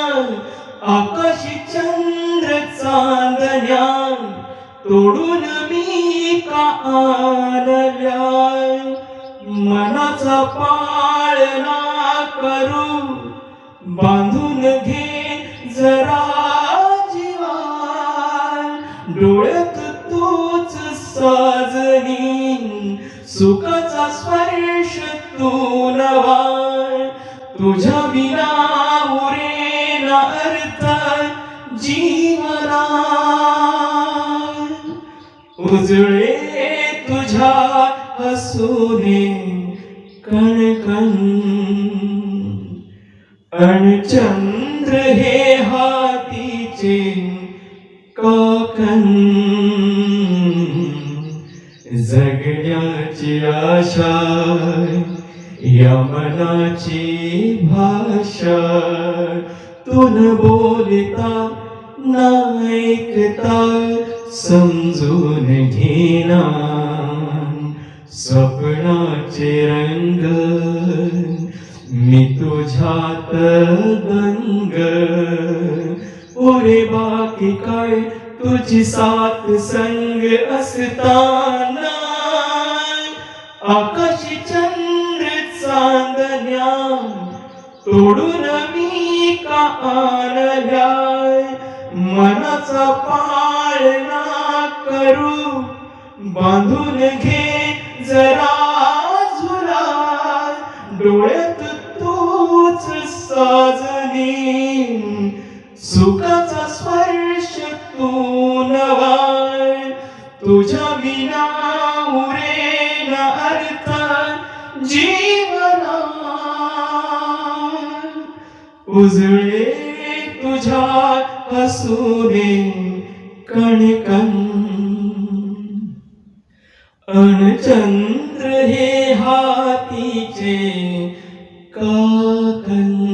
आकाशी चंद्र चांदण्या तोडून मी का आणल्या? मनाचा पाळना करू बांधून घे जरा जीवा डोळ्यात तूच साजनी सुखाचा स्पर्श तू नवा तुझ्या विना अर्थ जीवना। उजळे तुझ्या हसूने कण कण हे हातीचे काकण जगण्याची आशा या मनाची भाषा। तुन बोलता नायकता समजून घेना. स्वप्नाचे रंग मी तुझ्यात गंग पुरे बाकी काय तुझी साथ संग असताना? आकाशी चंद्र चांदण्या तोडून मी का आणल्या मनाचा पाळना करू बांधून घे जरा झुला डोळ्यात तूच साजनी सुखाचा स्पर्श तू नवाय तुझ्या विना उरेना अर्थ जीव उजळे तुझ्या कणक अणचन्द्रे अणचंद्र हे हातीचे काकन